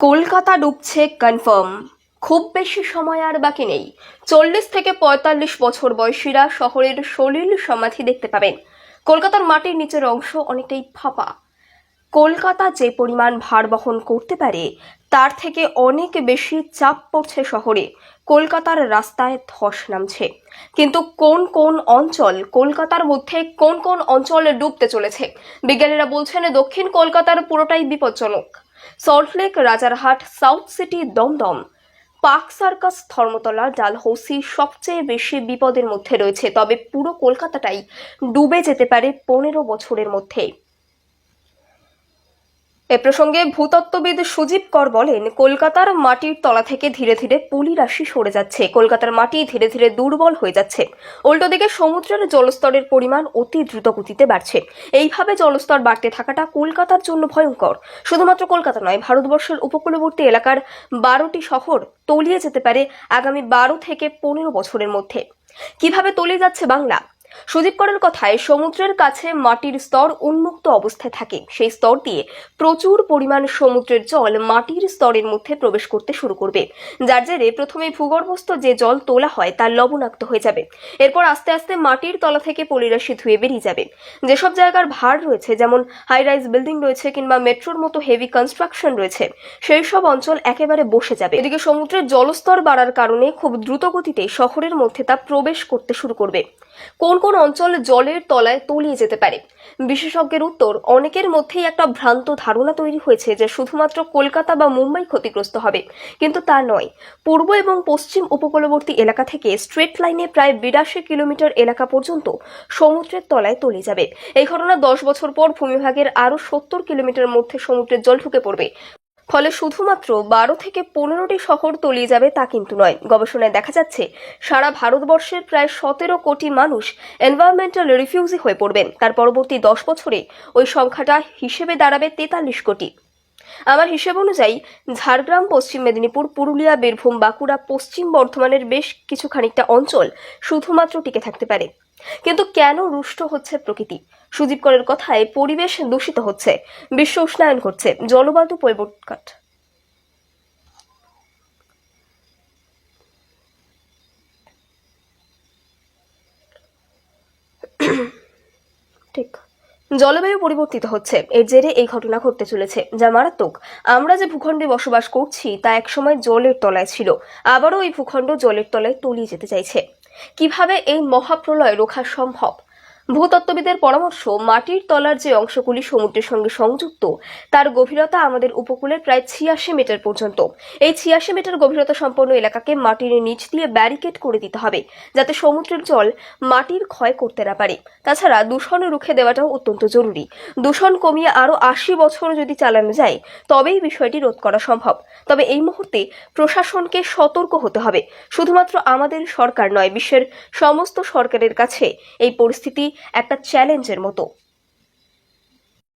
Kolkata ডুবছে confirm খুব বেশি সময় আর বাকি নেই। চল্লিশ থেকে পঁয়তাল্লিশ বছর বয়সীরা শহরের সলিল সমাধি দেখতে পাবেন। কলকাতার মাটির নিচের অংশ অনেকটাই ফাঁপা। কলকাতা যে পরিমাণ ভার বহন করতে পারে, তার থেকে অনেক বেশি চাপ পড়ছে শহরে। কলকাতার রাস্তায় ধস নামছে। কিন্তু কোন কোন অঞ্চল, কলকাতার মধ্যে কোন কোন অঞ্চলে ডুবতে চলেছে? বিজ্ঞানীরা বলছেন দক্ষিণ কলকাতার পুরোটাই বিপজ্জনক। Salt Lake Rajarhat South City Dum Dum Park Circus Dharmatala Dalhousie সবচেয়ে বেশি বিপদের মধ্যে রয়েছে, তবে পুরো কলকাতাটাই ডুবে যেতে পারে পনেরো বছরের মধ্যে। এ প্রসঙ্গে ভূতত্ত্ববিদ সুজীব কর বলেন, কলকাতার মাটির তলা থেকে ধীরে ধীরে পলি রাশি সরে যাচ্ছে। কলকাতার মাটি ধীরে ধীরে দুর্বল হয়ে যাচ্ছে। উল্টো দিকে সমুদ্রের জলস্তরের পরিমাণ অতি দ্রুত গতিতে বাড়ছে। এইভাবে জলস্তর বাড়তে থাকাটা কলকাতার জন্য ভয়ঙ্কর। শুধুমাত্র কলকাতা নয়, ভারতবর্ষের উপকূলবর্তী এলাকার বারোটি শহর তলিয়ে যেতে পারে আগামী বারো থেকে পনেরো বছরের মধ্যে। কীভাবে তলিয়ে যাচ্ছে বাংলা? সুদীপ করের কথায় সমুদ্রের কাছে মাটির স্তর উন্মুক্ত অবস্থায় থাকে। সেই স্তর দিয়ে প্রচুর পরিমাণ সমুদ্রের জল মাটির স্তরের মধ্যে প্রবেশ করতে শুরু করবে। যার জেরে প্রথমে ভূগর্ভস্থ যে জল তোলা হয় তা লবণাক্ত হয়ে যাবে। এরপর আস্তে আস্তে মাটির তলা থেকে পলিরাশি ধুয়ে বেরিয়ে যাবে। যেসব জায়গার ভার রয়েছে, যেমন হাই রাইজ বিল্ডিং রয়েছে কিংবা মেট্রোর মতো হেভি কনস্ট্রাকশন রয়েছে, সেই সব অঞ্চল একেবারে বসে যাবে। এদিকে সমুদ্রের জলস্তর বাড়ার কারণে খুব দ্রুত গতিতে শহরের মধ্যে তা প্রবেশ করতে শুরু করবে। কোন কোন অঞ্চল জলের তলায় তলিয়ে যেতে পারে? বিশেষজ্ঞের উত্তর, অনেকের মধ্যেই একটা ভ্রান্ত ধারণা তৈরি হয়েছে যে শুধুমাত্র কলকাতা বা মুম্বাই ক্ষতিগ্রস্ত হবে। কিন্তু তা নয়। পূর্ব এবং পশ্চিম উপকূলবর্তী এলাকা থেকে স্ট্রেট লাইনে প্রায় বিরাশি কিলোমিটার এলাকা পর্যন্ত সমুদ্রের তলায় তলিয়ে যাবে। এই ঘটনা দশ বছর পর ভূমিভাগের আরও সত্তর কিলোমিটার মধ্যে সমুদ্রের জল ঢুকে পড়বে। ফলে শুধুমাত্র বারো থেকে পনেরোটি শহর তলিয়ে যাবে তা কিন্তু নয়। গবেষণায় দেখা যাচ্ছে, সারা ভারতবর্ষের প্রায় সতেরো কোটি মানুষ এনভায়রনমেন্টাল রিফিউজি হয়ে পড়বেন। তার পরবর্তী দশ বছরে ওই সংখ্যাটা হিসেবে দাঁড়াবে তেতাল্লিশ কোটি। আমার হিসেব অনুযায়ী, ঝাড়গ্রাম, পশ্চিম মেদিনীপুর, পুরুলিয়া, বীরভূম, বাঁকুড়া, পশ্চিম বর্ধমানের বেশ কিছু খানিকটা অঞ্চল শুধুমাত্র টিকে থাকতে পারে। কিন্তু কেন রুষ্ট হচ্ছে প্রকৃতি? সুদীপ করের কথায় পরিবেশ দূষিত হচ্ছে। বিশ্ব উষ্ণায়ন করছে জলবায়ু পরিবর্তন ঠিক। জলবায়ু পরিবর্তিত হচ্ছে। এর জেরে এই ঘটনা ঘটতে চলেছে। যা মারাত্মক। আমরা যে ভূখণ্ডে বসবাস করছি, তা একসময় জলের তলায় ছিল। আবারও এই ভূখণ্ড জলের তলায় তলিয়ে যেতে চাইছে। কীভাবে এই মহাপ্রলয় রোখা সম্ভব? ভূতত্ত্ববিদের পরামর্শ, মাটির তলার যে অংশগুলি সমুদ্রের সঙ্গে সংযুক্ত, তার গভীরতা আমাদের উপকূলের প্রায় ছিয়াশি মিটার পর্যন্ত। এই ছিয়াশি মিটার গভীরতা সম্পন্ন এলাকাকে মাটির নিচ দিয়ে ব্যারিকেড করে দিতে হবে, যাতে সমুদ্রের জল মাটির ক্ষয় করতে না পারে। তাছাড়া দূষণ রুখে দেওয়াটাও অত্যন্ত জরুরি। দূষণ কমিয়ে আরও আশি বছর যদি চালানো যায়, তবেই বিষয়টি রোধ করা সম্ভব। তবে এই মুহূর্তে প্রশাসনকে সতর্ক হতে হবে। শুধুমাত্র আমাদের সরকার নয়, বিশ্বের সমস্ত সরকারের কাছে এই পরিস্থিতি একটা চ্যালেঞ্জের মতো।